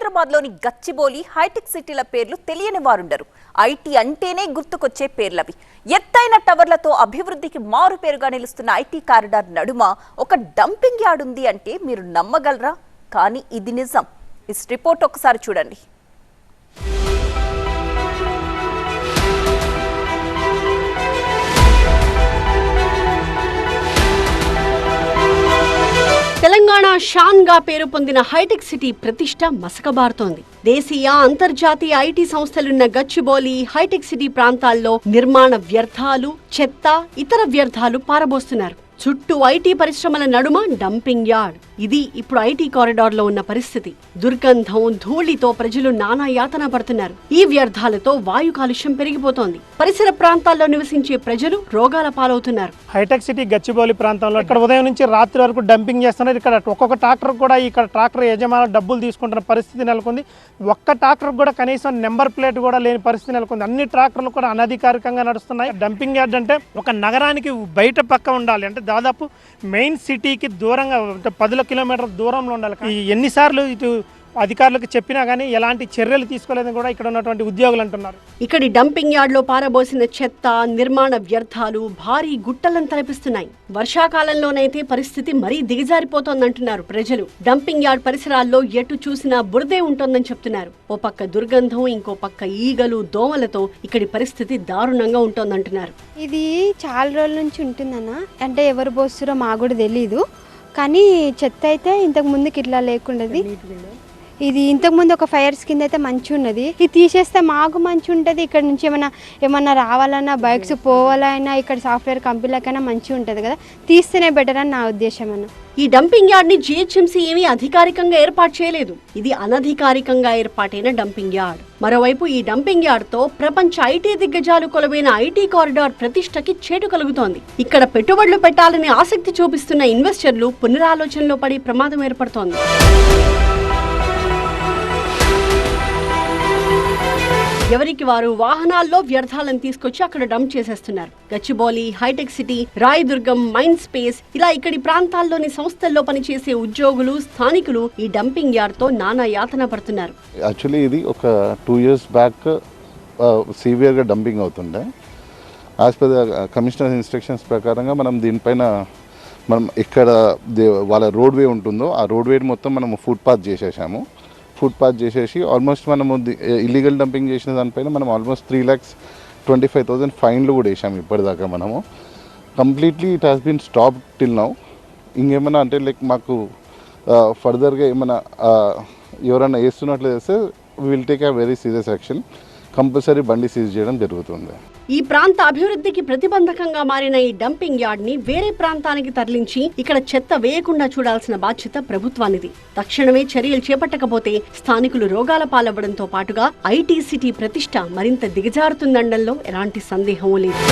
హైదరాబాద్లోని హైటెక్ సిటీల పేర్లు తెలియని వారుండరు. ఐటీ అంటేనే గుర్తుకొచ్చే పేర్లవి. ఎత్తైన టవర్లతో అభివృద్ధికి మారు పేరుగా నిలుస్తున్న ఐటీ కారిడార్ నడుమ ఒక డంపింగ్ యార్డ్ ఉంది అంటే మీరు నమ్మగలరా? కానీ ఇది నిజం. ఈ రిపోర్ట్ ఒకసారి చూడండి. తెలంగాణ షాన్గా పేరు పొందిన హైటెక్ సిటీ ప్రతిష్ట మసకబారుతోంది. దేశీయ అంతర్జాతీయ ఐటీ సంస్థలున్న గచ్చిబౌలి హైటెక్ సిటీ ప్రాంతాల్లో నిర్మాణ వ్యర్థాలు చెత్త ఇతర వ్యర్థాలు పారబోస్తున్నారు. చుట్టూ ఐటీ పరిశ్రమల నడుమ డంపింగ్ యార్డ్. ఇది ఇప్పుడు ఐటీ కారిడార్లో ఉన్న పరిస్థితి. దుర్గంధం ధూళితో ప్రజలు నానా యాతన పడుతున్నారు. ఈ వ్యర్థాలతో వాయు కాలుష్యం పెరిగిపోతోంది. పరిసర ప్రాంతాల్లో నివసించే ప్రజలు రోగాల పాలవుతున్నారు. హైటెక్ సిటీ గచ్చిబౌలి ప్రాంతంలో ఇక్కడ ఉదయం నుంచి రాత్రి వరకు డంపింగ్ చేస్తున్నారు. ఇక్కడ ఒక్కొక్క ట్రాక్టర్ కూడా ఇక్కడ ట్రాక్టర్ యజమానులు డబ్బులు తీసుకుంటున్న పరిస్థితి నెలకొంది. ఒక్క ట్రాక్టర్ కూడా కనీసం నెంబర్ ప్లేట్ కూడా లేని పరిస్థితి నెలకొంది. అన్ని ట్రాక్టర్లు కూడా అనధికారికంగా నడుస్తున్నాయి. డంపింగ్ యార్డ్ అంటే ఒక నగరానికి బయట పక్క ఉండాలి. అంటే దాదాపు మెయిన్ సిటీకి దూరంగా పదుల కిలోమీటర్ల దూరంలో ఉండాలి. ఎన్నిసార్లు ఇటు అధికారులకు చెప్పినా కానీ ఎలాంటి చర్యలు తీసుకోలేదని కూడా ఇక్కడ ఉన్నటువంటి ఉద్యోగులు అంటున్నారు. ఇక్కడి డంపింగ్ యార్డ్లో పారబోసిన చెత్త నిర్మాణ వ్యర్థాలు భారీ గుట్టలను తలపిస్తున్నాయి. వర్షాకాలంలోనైతే పరిస్థితి మరీ దిగజారిపోతోందంటున్నారు ప్రజలు. డంపింగ్ యార్డ్ పరిసరాల్లో ఎటు చూసినా బురదే ఉంటోందని చెప్తున్నారు. ఓ పక్క దుర్గంధం ఇంకో పక్క ఈగలు దోమలతో ఇక్కడి పరిస్థితి దారుణంగా ఉంటోందంటున్నారు. ఇది చాలా రోజుల నుంచి ఉంటుందన్న. అంటే ఎవరు పోస్తారో మాకు కూడా తెలీదు. కానీ చెత్త అయితే ఇంతకు ముందుకి ఇట్లా లేకుండేది. ఇది ఇంతకు ముందు ఒక ఫైర్స్ కింద అయితే మంచి ఉన్నది. ఇది తీసేస్తే మాకు మంచి ఉంటుంది. ఇక్కడ నుంచి ఏమైనా ఏమన్నా రావాలన్నా బైక్స్ పోవాలన్నా ఇక్కడ సాఫ్ట్వేర్ కంపెనీలకైనా మంచిగా ఉంటుంది కదా. తీస్తేనే బెటర్ అని నా ఉద్దేశం అన్న. ఈ డంపింగ్ యార్డ్ని జిహెచ్ఎంసీ ఏమీ అధికారికంగా ఏర్పాటు చేయలేదు. ఇది అనధికారికంగా ఏర్పాటైన డంపింగ్ యార్డ్ మరోవైపు ఈ డంపింగ్ యార్డ్తో ప్రపంచ ఐటీ దిగ్గజాలు కొలవైన ఐటీ కారిడార్ ప్రతిష్టకి చేటు కలుగుతోంది. ఇక్కడ పెట్టుబడులు పెట్టాలని ఆసక్తి చూపిస్తున్న ఇన్వెస్టర్లు పునరాలోచనలో పడి ప్రమాదం ఏర్పడుతోంది. ఎవరికి వారు వాహనాల్లో వ్యర్థాలను తీసుకొచ్చి అక్కడ డంప్ చేసేస్తున్నారు. Gachibowli hitech city Rayadurgam mind space ఇలా ఇక్కడి ప్రాంతాల్లోని సంస్థల్లో పనిచేసే ఉద్యోగులు స్థానికులు ఈ డంపింగ్ యార్డ్తో నానా యాతన పడుతున్నారు. యాక్చువల్లీ ఇది ఒక టూ ఇయర్స్ బ్యాక్ సీవియర్గా డంపింగ్ అవుతుండే. యాజ్ పర్ కమిషనర్ ఇన్స్ట్రక్షన్స్ ప్రకారంగా మనం దీనిపైన మనం ఎక్కడ దే- వాళ్ళ రోడ్వే ఉంటుందో ఆ రోడ్వే మొత్తం మనం ఫుట్పాత్ చేసేసాము. ఫుట్పాత్ చేసేసి ఆల్మోస్ట్ మనము ఇల్లీగల్ డంపింగ్ చేసిన దానిపైన మనం almost three lakhs twenty five thousand ఫైన్లు కూడా వేసాము ఇప్పటిదాకా మనము. Completely it has been stop till now ఇంకేమైనా అంటే లైక్ మాకు ఫర్దర్గా ఏమైనా ఎవరైనా వేస్తున్నట్లు చేస్తే will take a very serious action compulsory బండి సీజ్ చేయడం జరుగుతుంది. ఈ ప్రాంత అభివృద్ధికి ప్రతిబంధకంగా మారిన ఈ డంపింగ్ యార్డ్ని వేరే ప్రాంతానికి తరలించి ఇక్కడ చెత్త వేయకుండా చూడాల్సిన బాధ్యత ప్రభుత్వానిది. తక్షణమే చర్యలు చేపట్టకపోతే స్థానికులు రోగాల పాలవ్వడంతో పాటుగా ఐటీ సిటీ ప్రతిష్ట మరింత దిగజారుతుందండంలో ఎలాంటి సందేహం లేదు.